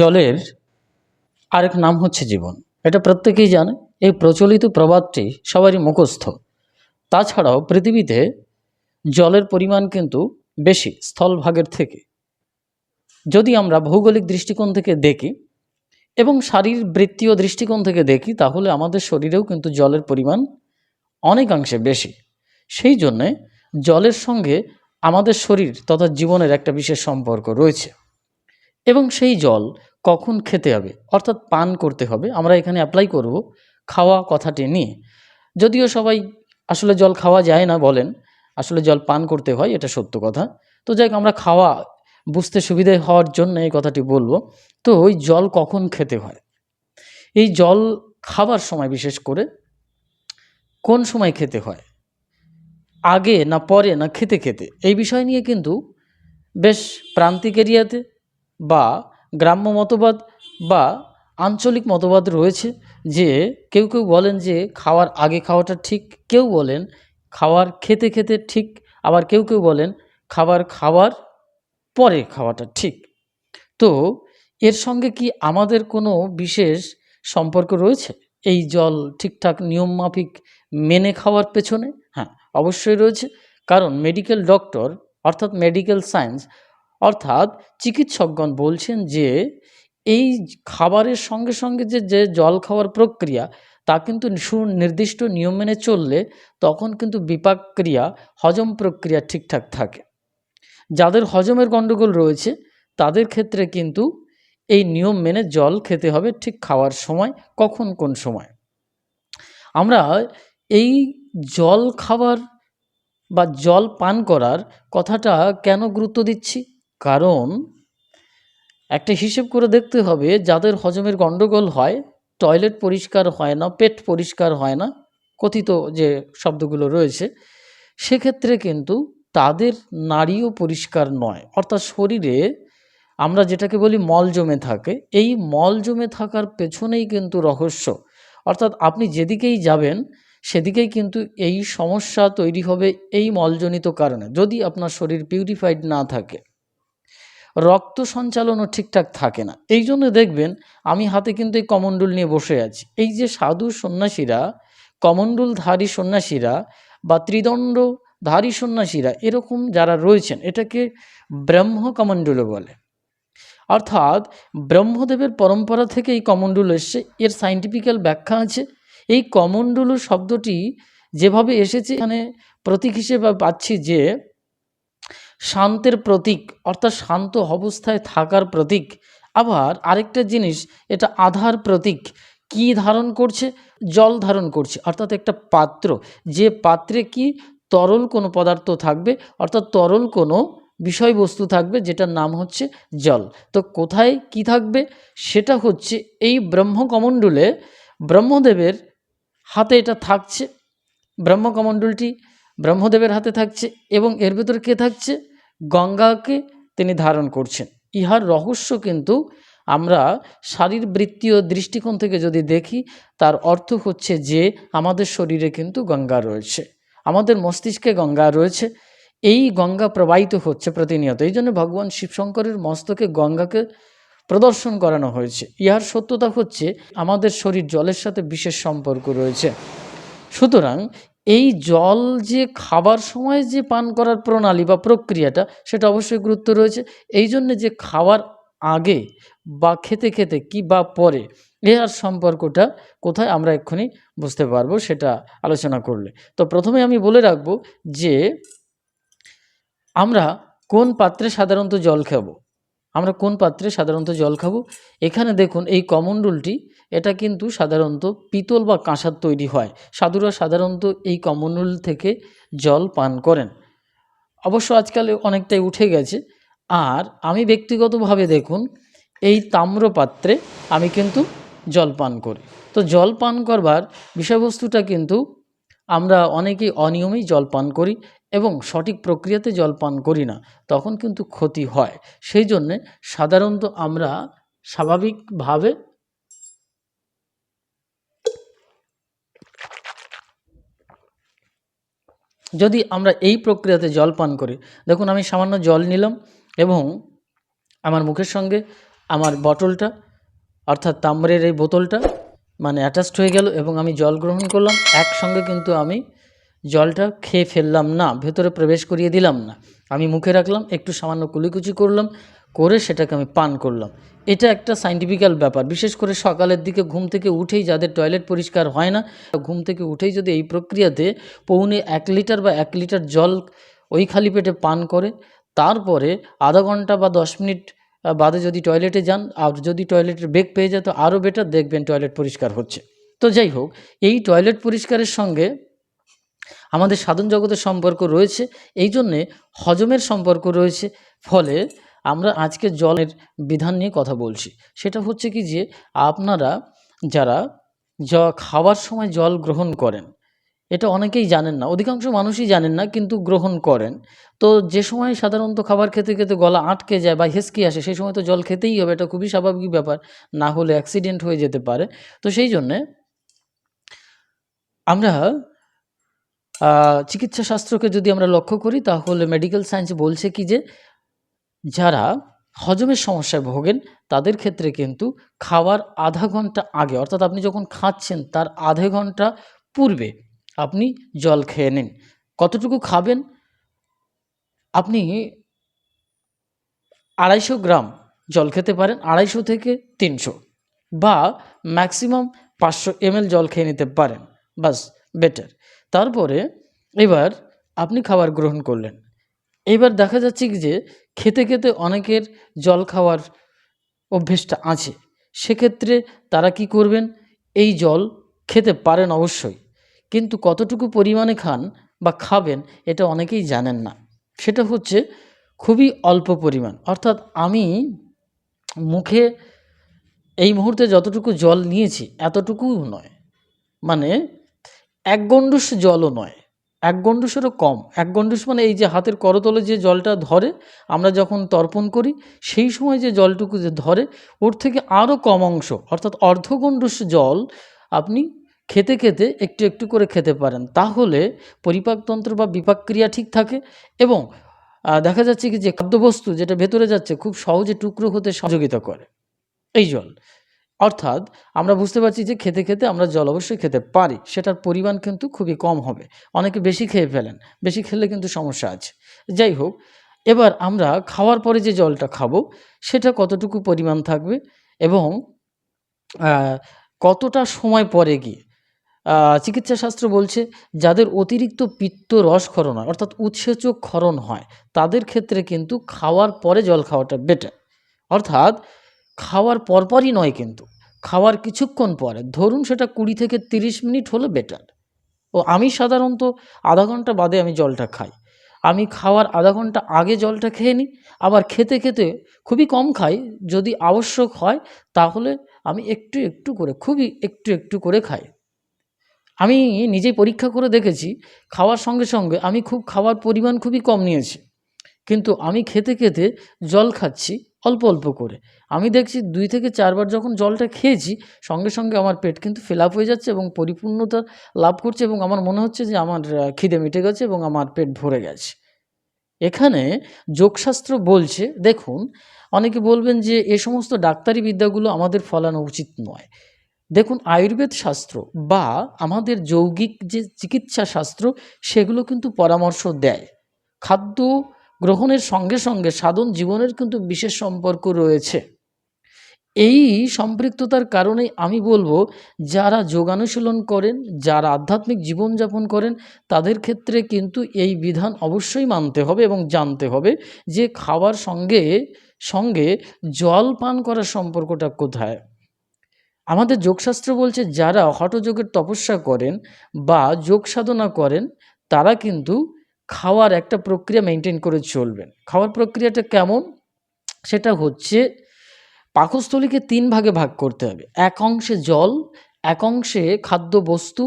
জলের আরেক নাম হচ্ছে জীবন। এটা প্রত্যেকেই জানে, এই প্রচলিত প্রবাদটি সবারই মুখস্থ। তাছাড়াও পৃথিবীতে জলের পরিমাণ কিন্তু বেশি স্থলভাগের থেকে। যদি আমরা ভৌগোলিক দৃষ্টিকোণ থেকে দেখি এবং শারীরবৃত্তীয় দৃষ্টিকোণ থেকে দেখি, তাহলে আমাদের শরীরেও কিন্তু জলের পরিমাণ অনেকাংশে বেশি। সেই জন্যে জলের সঙ্গে আমাদের শরীর তথা জীবনের একটা বিশেষ সম্পর্ক রয়েছে। এবং সেই জল কখন খেতে হবে? অর্থাৎ পান করতে হবে। আমরা এখানে অ্যাপ্লাই করব খাওয়া কথাটি নিয়ে। যদিও সবাই আসলে জল খাওয়া যায় না বলেন, আসলে জল পান করতে হয়, এটা সত্য কথা। তো যাই আমরা খাওয়া বুঝতে সুবিধে হওয়ার জন্য এই কথাটি বলব। তো ওই জল কখন খেতে হয়? এই জল খাবার সময় বিশেষ করে কোন সময় খেতে হয়? আগে না পরে না খেতে খেতে? এই বিষয় নিয়ে কিন্তু বেশ প্রান্তিক এরিয়াতে বা গ্রাম্য মতবাদ বা আঞ্চলিক মতবাদ রয়েছে যে কেউ কেউ বলেন যে খাওয়ার আগে খাওয়াটা ঠিক, কেউ বলেন খাওয়ার খেতে খেতে ঠিক, আবার কেউ কেউ বলেন খাবার খাওয়ার পরে খাওয়াটা ঠিক। তো এর সঙ্গে কি আমাদের কোনো বিশেষ সম্পর্ক রয়েছে? এই জল ঠিকঠাক নিয়মমাফিক মেনে খাওয়ার পেছনে? হ্যাঁ অবশ্যই রয়েছে। কারণ মেডিকেল ডক্টর অর্থাৎ মেডিকেল সায়েন্স অর্থাৎ চিকিৎসকগণ বলছেন যে, এই খাবারের সঙ্গে সঙ্গে যে যে জল খাওয়ার প্রক্রিয়া, তা কিন্তু সুনির্দিষ্ট নিয়ম মেনে চললে তখন কিন্তু বিপাক ক্রিয়া হজম প্রক্রিয়া ঠিকঠাক থাকে। যাদের হজমের গণ্ডগোল রয়েছে, তাদের ক্ষেত্রে কিন্তু এই নিয়ম মেনে জল খেতে হবে ঠিক খাওয়ার সময়, কখন কোন সময়। আমরা এই জল খাবার বা জল পান করার কথাটা কেন গুরুত্ব দিচ্ছি? কারণ একটা হিসেব করে দেখতে হবে, যাদের হজমের গণ্ডগোল হয় টয়লেট পরিষ্কার হয় না, পেট পরিষ্কার হয় না, কথিত যে শব্দগুলো রয়েছে, সেক্ষেত্রে কিন্তু তাদের নাড়িও পরিষ্কার নয়। অর্থাৎ শরীরে আমরা যেটাকে বলি মল জমে থাকে, এই মল জমে থাকার পেছনেই কিন্তু রহস্য। অর্থাৎ আপনি যেদিকেই যাবেন, সেদিকেই কিন্তু এই সমস্যা তৈরি হবে এই মলজনিত কারণে। যদি আপনার শরীর পিউরিফাইড না থাকে রক্ত সঞ্চালনও ঠিকঠাক থাকে না। এই জন্য দেখবেন, আমি হাতে কিন্তু এই কমণ্ডল নিয়ে বসে আছি। এই যে সাধু সন্ন্যাসীরা কমণ্ডলধারী সন্ন্যাসীরা বা ত্রিদণ্ডধারী সন্ন্যাসীরা, এরকম যারা রয়েছেন, এটাকে ব্রহ্ম কমণ্ডলও বলে। অর্থাৎ ব্রহ্মদেবের পরম্পরা থেকে এই কমণ্ডল এসছে, এর সাইন্টিফিক্যাল ব্যাখ্যা আছে। এই কমণ্ডলু শব্দটি যেভাবে এসেছে, এখানে প্রতীক হিসেবে পাচ্ছি যে শান্তের প্রতীক, অর্থাৎ শান্ত অবস্থায় থাকার প্রতীক। আবার আরেকটা জিনিস, এটা আধার প্রতীক। কি ধারণ করছে? জল ধারণ করছে, অর্থাৎ একটা পাত্র। যে পাত্রে কি তরল কোনো পদার্থ থাকবে, অর্থাৎ তরল কোনো বিষয়বস্তু থাকবে, যেটার নাম হচ্ছে জল। তো কোথায় কি থাকবে? সেটা হচ্ছে এই ব্রহ্মকমণ্ডলে ব্রহ্মদেবের হাতে এটা থাকছে। ব্রহ্মকমণ্ডলটি ব্রহ্মদেবের হাতে থাকছে এবং এর ভেতর কে থাকছে? গঙ্গাকে তিনি ধারণ করছেন। ইহার রহস্য কিন্তু আমরা শারীরবৃত্তীয় দৃষ্টিকোণ থেকে যদি দেখি, তার অর্থ হচ্ছে যে আমাদের শরীরে কিন্তু গঙ্গা রয়েছে। আমাদের মস্তিষ্কে গঙ্গা রয়েছে। এই গঙ্গা প্রবাহিত হচ্ছে প্রতিনিয়ত। এই জন্য ভগবান শিবশঙ্করের মস্তকে গঙ্গাকে প্রদর্শন করানো হয়েছে। ইহার সত্যতা হচ্ছে, আমাদের শরীর জলের সাথে বিশেষ সম্পর্ক রয়েছে। সুতরাং এই জল যে খাবার সময় যে পান করার প্রণালী বা প্রক্রিয়াটা, সেটা অবশ্যই গুরুত্ব রয়েছে। এই জন্যে যে খাওয়ার আগে বা খেতে খেতে কি বা পরে এর সম্পর্কটা কোথায় আমরা এক্ষুনি বুঝতে পারব, সেটা আলোচনা করলে। তো প্রথমে আমি বলে রাখব যে, আমরা কোন পাত্রে সাধারণত জল খাব? আমরা কোন পাত্রে সাধারণত জল খাব? এখানে দেখুন, এই কমণ্ডলটি এটা কিন্তু সাধারণত পিতল বা কাঁসার তৈরি হয়। সাধুরা সাধারণত এই কমণ্ডল থেকে জল পান করেন। অবশ্য আজকাল অনেকটাই উঠে গেছে। আর আমি ব্যক্তিগতভাবে দেখুন, এই তাম্র পাত্রে আমি কিন্তু জল পান করি। তো জল পান করবার বিষয়বস্তুটা কিন্তু আমরা অনেকেই অনিয়মেই জল পান করি এবং সঠিক প্রক্রিয়াতে জল পান করি না, তখন কিন্তু ক্ষতি হয়। সেই জন্যে সাধারণত আমরা স্বাভাবিকভাবে যদি আমরা এই প্রক্রিয়াতে জল পান করি, দেখুন আমি সামান্য জল নিলাম এবং আমার মুখের সঙ্গে আমার বটলটা অর্থাৎ তাম্রের এই বোতলটা মানে অ্যাটাচড হয়ে গেল এবং আমি জল গ্রহণ করলাম। একসঙ্গে কিন্তু আমি জলটা খেয়ে ফেললাম না, ভেতরে প্রবেশ করিয়ে দিলাম না। আমি মুখে রাখলাম, একটু সামান্য কুলিকুচি করলাম, করে সেটাকে আমি পান করলাম। এটা একটা সাইন্টিফিক্যাল ব্যাপার। বিশেষ করে সকালের দিকে ঘুম থেকে উঠেই যাদের টয়লেট পরিষ্কার হয় না, ঘুম থেকে উঠেই যদি এই প্রক্রিয়াতে পৌনে এক লিটার বা এক লিটার জল ওই খালি পেটে পান করে, তারপরে আধা ঘণ্টা বা দশ মিনিট বাদে যদি টয়লেটে যান, আর যদি টয়লেটের বেগ পেয়ে যায়, তো আরও বেটার দেখবেন টয়লেট পরিষ্কার হচ্ছে। তো যাই হোক, এই টয়লেট পরিষ্কারের সঙ্গে আমাদের সাধন জগতের সম্পর্ক রয়েছে, এই জন্যে হজমের সম্পর্ক রয়েছে, ফলে আমরা আজকে জলের বিধান নিয়ে কথা বলছি। সেটা হচ্ছে কি যে, আপনারা যারা খাওয়ার সময় জল গ্রহণ করেন এটা অনেকেই জানেন না, অধিকাংশ মানুষই জানেন না কিন্তু গ্রহণ করেন। তো যে সময় সাধারণত খাবার খেতে খেতে গলা আটকে যায় বা হেসকি আসে, সেই সময় তো জল খেতেই হবে, এটা খুবই স্বাভাবিক ব্যাপার, না হলে অ্যাক্সিডেন্ট হয়ে যেতে পারে। তো সেই জন্যে আমরা চিকিৎসা শাস্ত্রকে যদি আমরা লক্ষ্য করি, তাহলে মেডিকেল সায়েন্স বলছে কি যে, যারা হজমের সমস্যায় ভোগেন, তাদের ক্ষেত্রে কিন্তু খাওয়ার আধা ঘণ্টা আগে, অর্থাৎ আপনি যখন খাচ্ছেন, তার আধা ঘণ্টা পূর্বে আপনি জল খেয়ে নিন। কতটুকু খাবেন? আপনি আড়াইশো গ্রাম জল খেতে পারেন, আড়াইশো থেকে তিনশো বা ম্যাক্সিমাম পাঁচশো এমএল জল খেয়ে নিতে পারেন, বাস বেটার। তারপরে এবার আপনি খাবার গ্রহণ করলেন। এবার দেখা যাচ্ছে যে খেতে খেতে অনেকের জল খাওয়ার অভ্যেসটা আছে। সেক্ষেত্রে তারা কি করবেন? এই জল খেতে পারেন অবশ্যই। কিন্তু কতটুকু পরিমাণে খান বা খাবেন এটা অনেকেই জানেন না। সেটা হচ্ছে খুবই অল্প পরিমাণ। অর্থাৎ আমি মুখে এই মুহূর্তে যতটুকু জল নিয়েছি এতটুকুও নয়। মানে এক গণ্ডুস জলও নয়। এক গণ্ডুসেরও কম। এক গণ্ডুস মানে এই যে হাতের করতলে যে জলটা ধরে আমরা যখন তর্পণ করি, সেই সময় যে জলটুকু যে ধরে, ওর থেকে আরও কম অংশ, অর্থাৎ অর্ধ গণ্ডুস জল আপনি খেতে খেতে একটু একটু করে খেতে পারেন। তাহলে পরিপাকতন্ত্র বা বিপাকক্রিয়া ঠিক থাকে এবং দেখা যাচ্ছে কি যে খাদ্যবস্তু যেটা ভেতরে যাচ্ছে খুব সহজে টুকরো হতে সহযোগিতা করে। এই জল। অর্থাৎ আমরা বুঝতে পারছি যে খেতে খেতে আমরা জল অবশ্যই খেতে পারি, সেটার পরিমাণ কিন্তু খুবই কম হবে। অনেকে বেশি খেয়ে ফেলেন, বেশি খেলে কিন্তু সমস্যা আছে। যাই হোক, এবার আমরা খাওয়ার পরে যে জলটা খাব, সেটা কতটুকু পরিমাণ থাকবে এবং কতটা সময় পরে গিয়ে চিকিৎসাশাস্ত্র বলছে যাদের অতিরিক্ত পিত্ত রস ক্ষরণ হয় অর্থাৎ উৎসেচক ক্ষরণ হয়, তাদের ক্ষেত্রে কিন্তু খাওয়ার পরে জল খাওয়াটা বেটার অর্থাৎ খাওয়ার পরপরই নয় কিন্তু, খাওয়ার কিছুক্ষণ পরে, ধরুন সেটা কুড়ি থেকে তিরিশ মিনিট হলে বেটার ও আমি সাধারণত আধা ঘণ্টা বাদে আমি জলটা খাই। আমি খাওয়ার আধা ঘণ্টা আগে জলটা খেয়ে নিই, আবার খেতে খেতে খুবই কম খাই, যদি আবশ্যক হয় তাহলে আমি একটু একটু করে, খুবই একটু একটু করে খাই। আমি নিজেই পরীক্ষা করে দেখেছি, খাওয়ার সঙ্গে সঙ্গে আমি খুব, খাওয়ার পরিমাণ খুবই কম নিয়েছি। কিন্তু আমি খেতে খেতে জল খাচ্ছি অল্প অল্প করে। আমি দেখছি দুই থেকে চারবার যখন জলটা খেয়েছি, সঙ্গে সঙ্গে আমার পেট কিন্তু ফিল হয়ে যাচ্ছে এবং পরিপূর্ণতা লাভ করছে এবং আমার মনে হচ্ছে যে আমার খিদে মিটে গেছে এবং আমার পেট ভরে গেছে। এখানে যোগশাস্ত্র বলছে, দেখুন, অনেকে বলবেন যে এ সমস্ত ডাক্তারি বিদ্যাগুলো আমাদের ফলানো উচিত নয়। দেখুন, আয়ুর্বেদ শাস্ত্র বা আমাদের যৌগিক যে চিকিৎসা শাস্ত্র, সেগুলো কিন্তু পরামর্শ দেয়। খাদ্য গ্রহণের সঙ্গে সঙ্গে সাধন জীবনের কিন্তু বিশেষ সম্পর্ক রয়েছে। এই সম্পৃক্ততার কারণে আমি বলব, যারা যোগানুশীলন করেন, যারা আধ্যাত্মিক জীবনযাপন করেন, তাদের ক্ষেত্রে কিন্তু এই বিধান অবশ্যই মানতে হবে এবং জানতে হবে যে খাওয়ার সঙ্গে সঙ্গে জল পান করার সম্পর্কটা কোথায়। আমাদের যোগশাস্ত্র বলছে, যারা হঠযোগের তপস্যা করেন বা যোগ সাধনা করেন, তারা কিন্তু খাওয়ার একটা প্রক্রিয়া মেনটেন করে চলবেন। খাওয়ার প্রক্রিয়াটা কেমন? সেটা হচ্ছে পাকস্থলীকে তিন ভাগে ভাগ করতে হবে। এক অংশে জল, এক অংশে খাদ্যবস্তু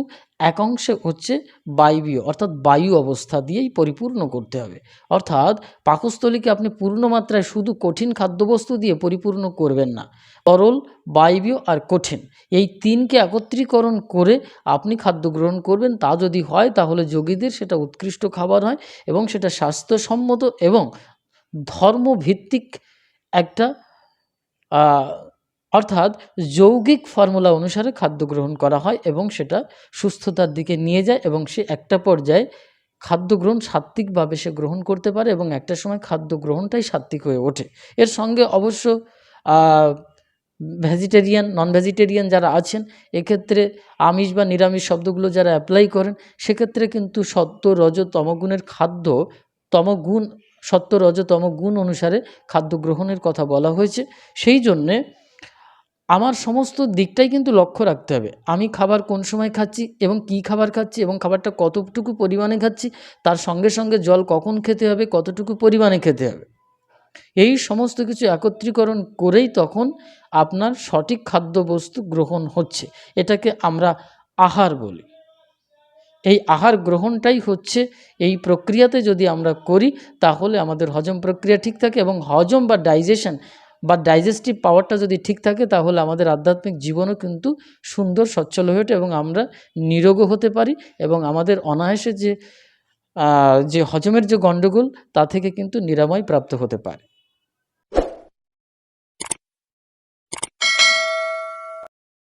এক অংশে হচ্ছে বায়বীয়, অর্থাৎ বায়ু অবস্থা দিয়েই পরিপূর্ণ করতে হবে। অর্থাৎ পাকস্থলীকে আপনি পূর্ণ মাত্রায় শুধু কঠিন খাদ্যবস্তু দিয়ে পরিপূর্ণ করবেন না, তরল, বায়বীয় আর কঠিন। এই তিনকে একত্রীকরণ করে আপনি খাদ্য গ্রহণ করবেন। তা যদি হয়, তাহলে যোগীদের সেটা উৎকৃষ্ট খাবার হয় এবং সেটা স্বাস্থ্যসম্মত এবং ধর্মভিত্তিক একটা অর্থাৎ যৌগিক ফর্মুলা অনুসারে খাদ্য গ্রহণ করা হয় এবং সেটা সুস্থতার দিকে নিয়ে যায় এবং সে একটা পর্যায়ে খাদ্য গ্রহণ সাত্ত্বিকভাবে সে গ্রহণ করতে পারে এবং একটা সময় খাদ্য গ্রহণটাই সাত্ত্বিক হয়ে ওঠে। এর সঙ্গে অবশ্য ভেজিটেরিয়ান নন ভেজিটেরিয়ান যারা আছেন, এক্ষেত্রে আমিষ বা নিরামিষ শব্দগুলো যারা অ্যাপ্লাই করেন, সেক্ষেত্রে কিন্তু সত্য রজ তমগুণের খাদ্য, তমগুণ সত্য রজ তমগুণ অনুসারে খাদ্য গ্রহণের কথা বলা হয়েছে। সেই জন্যে আমার সমস্ত দিকটাই কিন্তু লক্ষ্য রাখতে হবে। আমি খাবার কোন সময় খাচ্ছি এবং কী খাবার খাচ্ছি এবং খাবারটা কতটুকু পরিমাণে খাচ্ছি, তার সঙ্গে সঙ্গে জল কখন খেতে হবে, কতটুকু পরিমাণে খেতে হবে। এই সমস্ত কিছু একত্রীকরণ করেই তখন আপনার সঠিক খাদ্যবস্তু গ্রহণ হচ্ছে। এটাকে আমরা আহার বলি। এই আহার গ্রহণটাই হচ্ছে এই প্রক্রিয়াতে যদি আমরা করি, তাহলে আমাদের হজম প্রক্রিয়া ঠিক থাকে এবং হজম বা ডাইজেশন বা ডাইজেস্টিভ পাওয়ারটা যদি ঠিক থাকে, তাহলে আমাদের আধ্যাত্মিক জীবনও কিন্তু সুন্দর, সচ্ছল হয়ে ওঠে এবং আমরা নিরোগও হতে পারি এবং আমাদের অনায়াসে যে যে হজমের যে গণ্ডগোল তা থেকে কিন্তু নিরাময় প্রাপ্ত হতে পারে।